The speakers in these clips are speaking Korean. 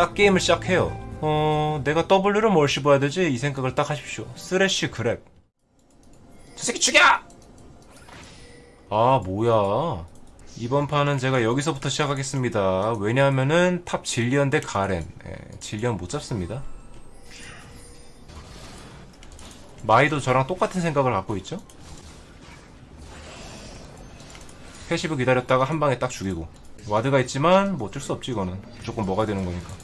딱 게임을 시작해요. 어, 내가 W를 뭘 씹어야 되지? 이 생각을 딱 하십시오. 쓰레쉬 그랩. 저 새끼 죽여! 아, 뭐야. 이번 판은 제가 여기서부터 시작하겠습니다. 왜냐하면은 탑 질리언 대 가렌. 예, 질리언 못 잡습니다. 마이도 저랑 똑같은 생각을 갖고 있죠? 패시브 기다렸다가 한 방에 딱 죽이고. 와드가 있지만 뭐 어쩔 수 없지 이거는. 무조건 먹어야 되는 거니까.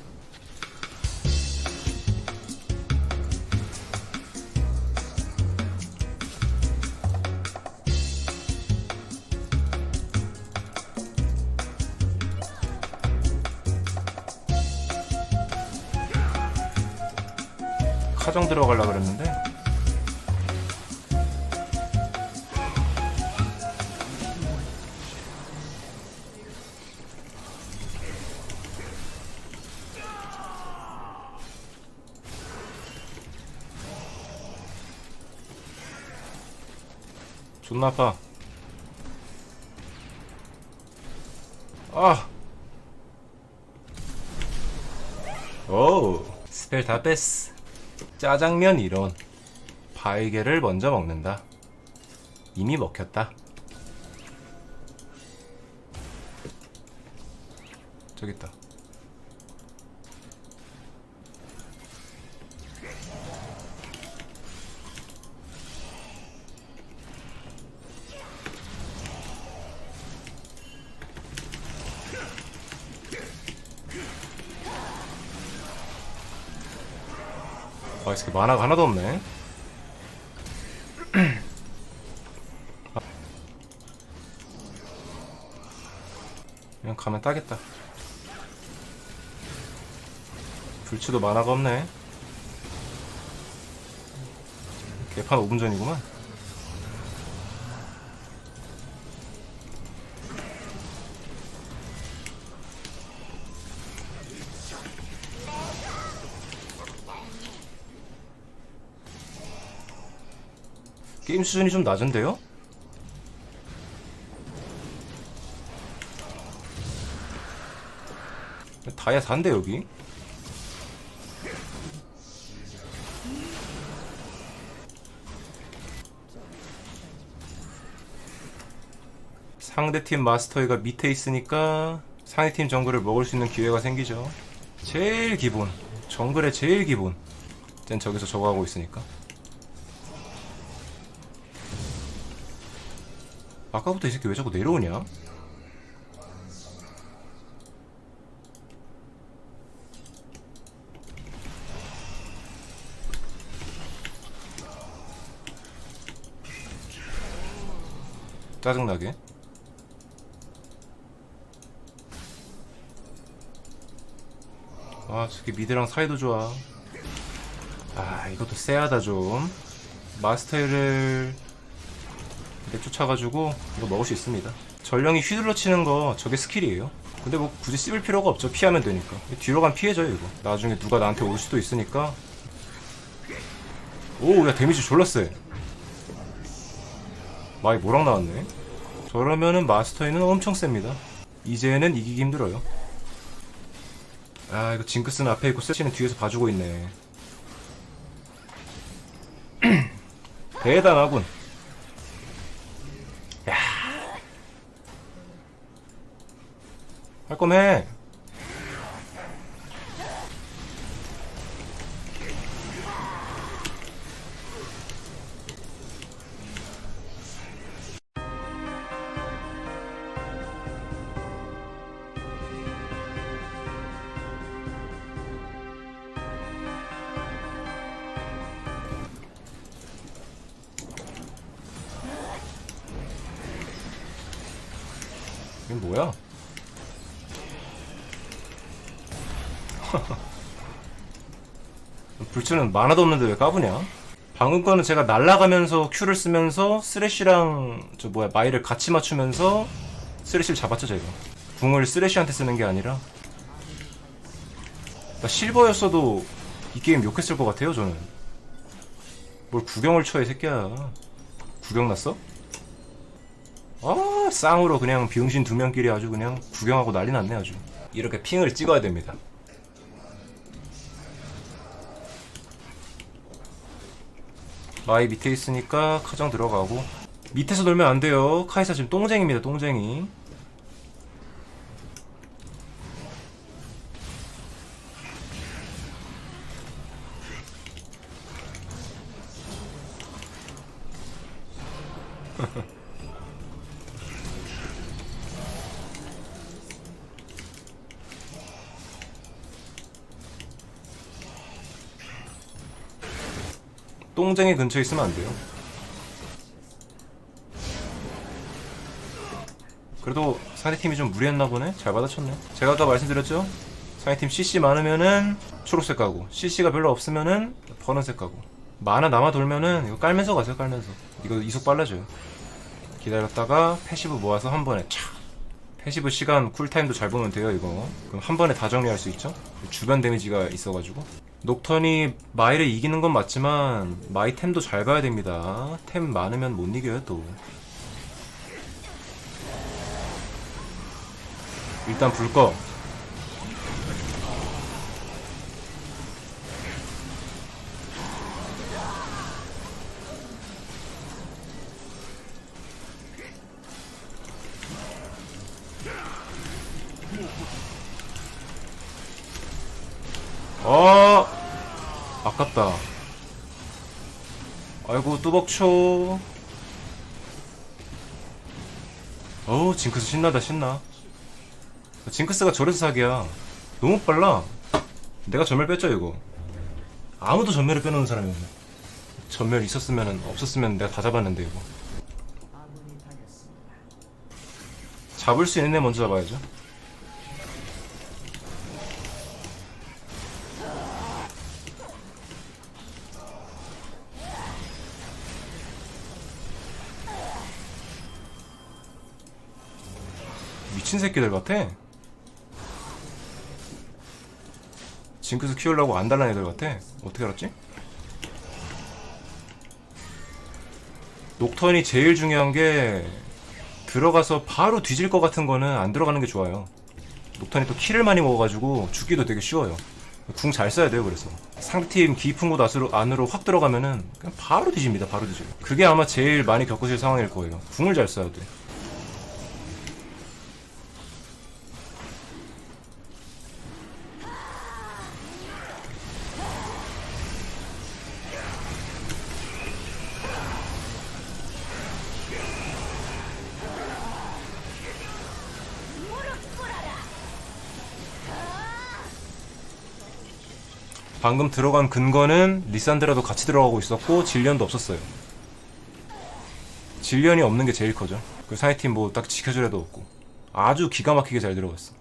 카정 들어가려 그랬는데. 존나 아파. 아! 오, 스펠 다 뺐어. 짜장면 이론. 바이게를 먼저 먹는다. 이미 먹혔다. 저기 있다. 이 새끼 만화가 하나도 없네. 그냥 가면 따겠다. 불치도 만화가 없네. 개판 5분 전이구만. 게임 수준이 좀 낮은데요? 다야 산데 여기? 상대팀 마스터이가 밑에 있으니까 상대팀 정글을 먹을 수 있는 기회가 생기죠 제일 기본 정글의 제일 기본 쟨 저기서 저거 하고 있으니까 아까부터 이 새끼 왜 자꾸 내려오냐? 짜증나게? 아 저기 미드랑 사이도 좋아. 아 이것도 쎄하다 좀. 마스터를 이렇게 쫓아가지고 이거 먹을 수 있습니다. 전령이 휘둘러 치는 거 저게 스킬이에요. 근데 뭐 굳이 씹을 필요가 없죠. 피하면 되니까. 뒤로 가면 피해져요 이거. 나중에 누가 나한테 올 수도 있으니까. 오, 야 데미지 졸라 세. 마이 모락 나왔네. 저러면은 마스터에는 엄청 셉니다. 이제는 이기기 힘들어요. 아 이거 징크스는 앞에 있고 세치는 뒤에서 봐주고 있네. 대단하군. 할 거면 해. 이건 뭐야? 불츠는 만화도 없는데 왜 까부냐? 방금 거는 제가 날아가면서 Q를 쓰면서 쓰레쉬랑 저 뭐야 마이를 같이 맞추면서 쓰레쉬를 잡았죠 제가. 궁을 쓰레쉬한테 쓰는 게 아니라. 나 실버였어도 이 게임 욕했을 것 같아요 저는. 뭘 구경을 쳐이 새끼야. 구경 났어? 아 쌍으로 그냥 비응신 두 명끼리 아주 그냥 구경하고 난리 났네 아주. 이렇게 핑을 찍어야 됩니다 마이 밑에 있으니까 카정 들어가고. 밑에서 놀면 안 돼요. 카이사 지금 똥쟁입니다 똥쟁이 똥쟁이 근처에 있으면 안 돼요. 그래도 상대팀이 좀 무리했나 보네? 잘 받아쳤네. 제가 아까 말씀드렸죠? 상대팀 CC 많으면은 초록색 가고, CC가 별로 없으면은 파란색 가고. 만화 남아 돌면은 이거 깔면서 가세요, 깔면서. 이거 이속 빨라져요. 기다렸다가 패시브 모아서 한 번에 촥! 패시브 시간 쿨타임도 잘 보면 돼요, 이거. 그럼 한 번에 다 정리할 수 있죠? 주변 데미지가 있어가지고. 녹턴이 마이를 이기는 건 맞지만 마이 템도 잘 봐야 됩니다. 템 많으면 못 이겨요 또. 일단 불 꺼. 어 아깝다. 아이고 뚜벅초. 어우 징크스 신나다 신나. 징크스가 저래서 사기야. 너무 빨라. 내가 전멸 뺐죠 이거. 아무도 전멸을 빼놓는 사람이 없네. 전멸 있었으면 없었으면 내가 다 잡았는데 이거. 잡을 수 있는 애 먼저 잡아야죠 미친 새끼들 같아. 징크스 키우려고 안 달란 애들 같아. 어떻게 알았지? 녹턴이 제일 중요한 게 들어가서 바로 뒤질 것 같은 거는 안 들어가는 게 좋아요. 녹턴이 또 키를 많이 먹어가지고 죽기도 되게 쉬워요. 궁 잘 써야 돼요, 그래서. 상대팀 깊은 곳 안으로, 확 들어가면은 그냥 바로 뒤집니다, 바로 뒤져요. 그게 아마 제일 많이 겪으실 상황일 거예요. 궁을 잘 써야 돼. 방금 들어간 근거는 리산드라도 같이 들어가고 있었고 질리언도 없었어요. 질리언이 없는 게 제일 커죠. 그 사이팀 뭐 딱 지켜줄 애도 없고 아주 기가 막히게 잘 들어갔어.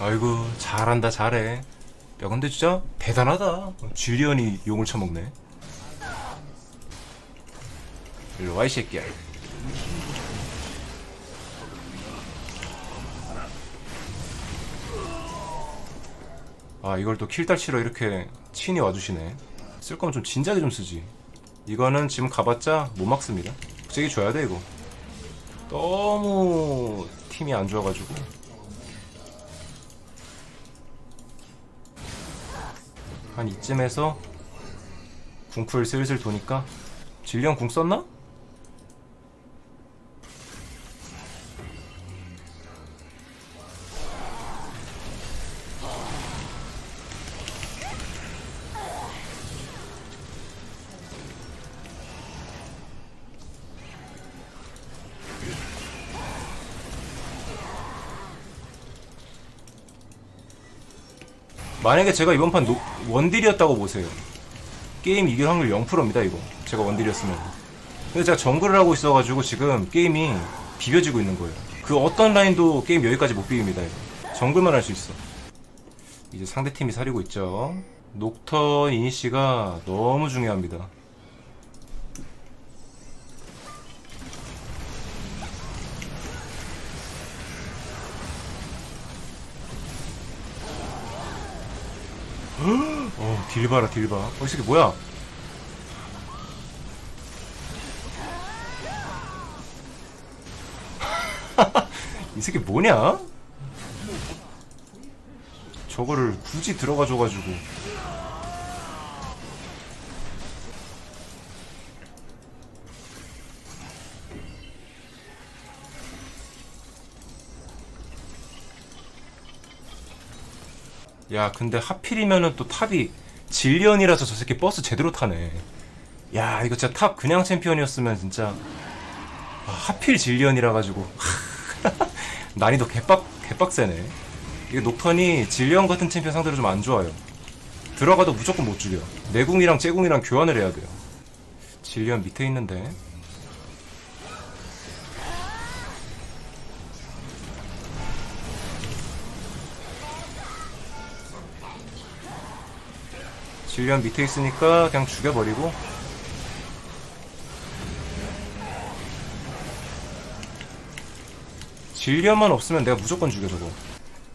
아이고 잘한다 잘해. 야 근데 진짜 대단하다. 질리언이 용을 쳐먹네. 일로 와 이 새끼야. 아 이걸 또 킬달치러 이렇게 친히 와주시네. 쓸 거면 좀 진작에 좀 쓰지. 이거는 지금 가봤자 못 막습니다. 세게 줘야 돼 이거. 너무 팀이 안 좋아가지고. 한 이쯤에서 궁풀 슬슬 도니까. 질량 궁 썼나? 만약에 제가 이번 판 노- 원딜이었다고 보세요. 게임 이길 확률 0%입니다, 이거. 제가 원딜이었으면. 근데 제가 정글을 하고 있어가지고 지금 게임이 비벼지고 있는 거예요. 그 어떤 라인도 게임 여기까지 못 비깁니다, 이거. 정글만 할 수 있어. 이제 상대팀이 사리고 있죠. 녹턴 이니시가 너무 중요합니다. 딜 봐라 딜 봐. 어, 이 새끼 뭐야? 이 새끼 뭐냐? 저거를 굳이 들어가 줘가지고 야 근데 하필이면은 또 탑이 질리언이라서 저 새끼 버스 제대로 타네. 야 이거 진짜 탑 그냥 챔피언이었으면 진짜 아, 하필 질리언이라 가지고. 난이도 개빡 개빡세네. 이게 녹턴이 질리언 같은 챔피언 상대로 좀 안 좋아요. 들어가도 무조건 못 죽여. 내궁이랑 째궁이랑 교환을 해야 돼요. 질리언 밑에 있는데 질리언 밑에 있으니까 그냥 죽여버리고. 질리언만 없으면 내가 무조건 죽여 저거.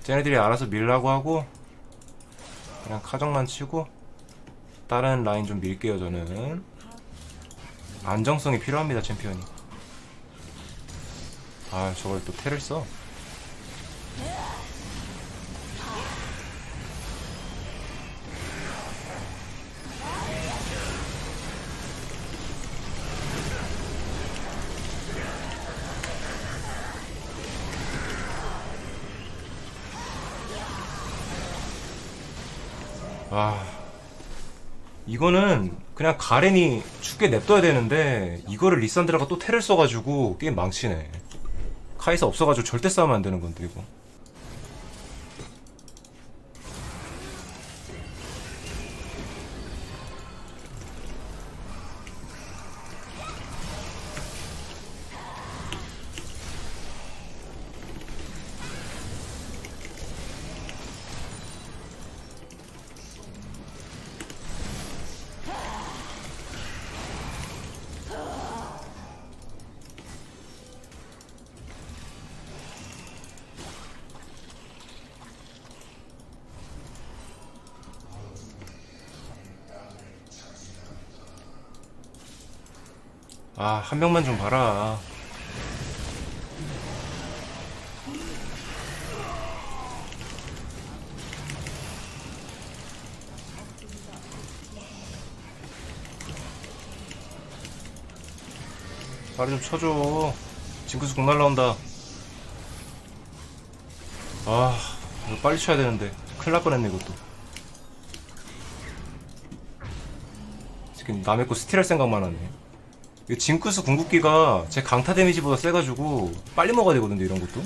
쟤네들이 알아서 밀라고 하고 그냥 카정만 치고 다른 라인 좀 밀게요 저는. 안정성이 필요합니다 챔피언이. 아 저걸 또 테를 써 와 이거는 그냥 가렌이 죽게 냅둬야 되는데 이거를 리산드라가 또 테를 써가지고 게임 망치네. 카이사 없어가지고 절대 싸우면 안 되는 건데 이거 아 한 명만 좀 봐라. 발이 좀 쳐줘. 징크스 공 날라온다. 아 이거 빨리 쳐야 되는데. 큰일 날 뻔했네 이것도. 지금 남의 거 스틸할 생각만 하네 이 징크스 궁극기가 제 강타 데미지보다 세가지고 빨리 먹어야 되거든요 이런 것도.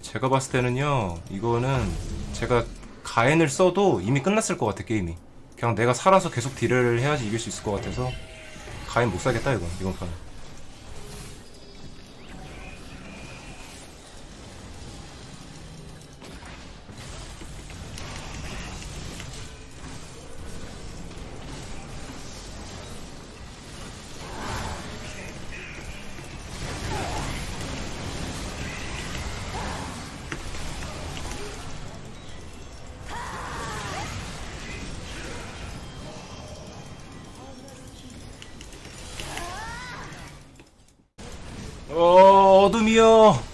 제가 봤을 때는요 이거는 제가 가엔을 써도 이미 끝났을 것 같아 게임이. 그냥 내가 살아서 계속 딜을 해야지 이길 수 있을 것 같아서 가엔 못 사겠다 이건 이번 판은 어 어둠이여